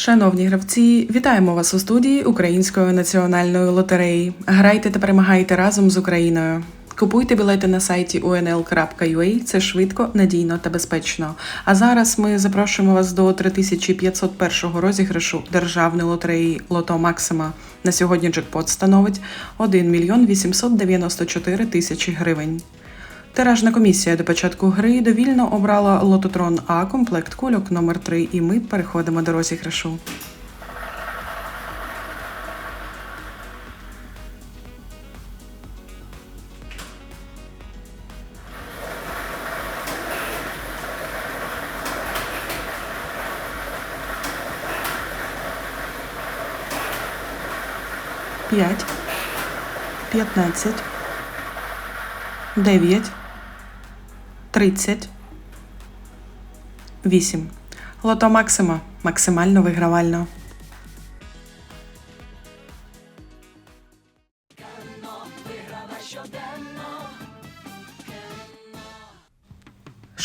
Шановні гравці, вітаємо вас у студії Української національної лотереї. Грайте та перемагайте разом з Україною. Купуйте білети на сайті unl.ua, це швидко, надійно та безпечно. А зараз ми запрошуємо вас до 3501 розіграшу державної лотереї Лото Максима. На сьогодні джекпот становить 1 мільйон 894 тисячі гривень. Тиражна комісія до початку гри довільно обрала лототрон А комплект кульок номер 3 і ми переходимо до розіграшу. П'ять, п'ятнадцять, дев'ять, тридцять, вісім. Лото Максима максимально вигравально.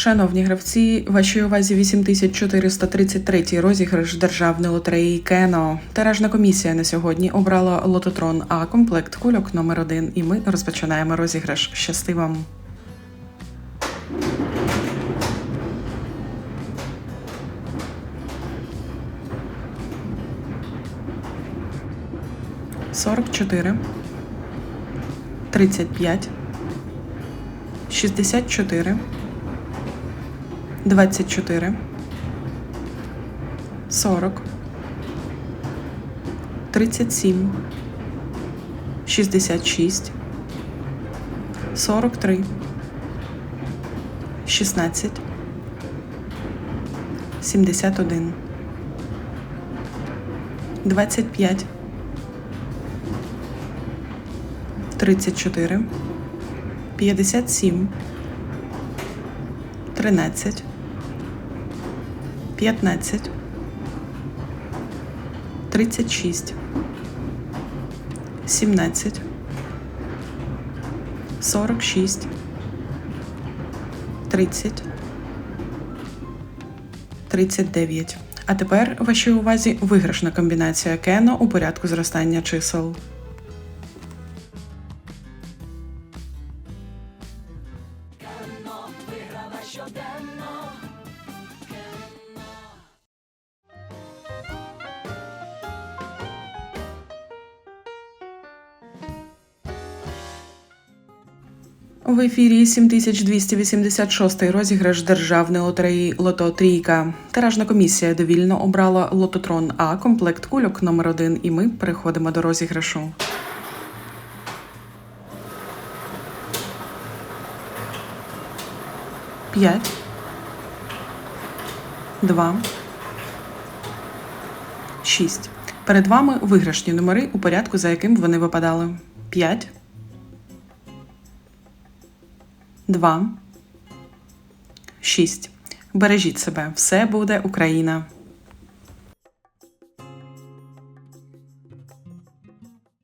Шановні гравці, вашій увазі 8433 розіграш державної лотереї Кено. Тиражна комісія на сьогодні обрала лототрон А комплект кульок номер 1 і ми розпочинаємо розіграш. Щасти вам! Сорок чотири, тридцять п'ять, шістдесят чотири. 24, 40, 37, 66, 43, 16, 71, 25, 34, 57, 13, 15, 36, 17, 46, 30, 39. А тепер вашій увазі виграшна комбінація Кено у порядку зростання чисел. В ефірі 7286 розіграш державної лотереї Лото Трійка. Тиражна комісія довільно обрала лототрон А комплект кульок номер 1 і ми переходимо до розіграшу. П'ять. Два. Шість. Перед вами виграшні номери у порядку, за яким вони випадали. П'ять. Два. Шість. Бережіть себе. Все буде Україна.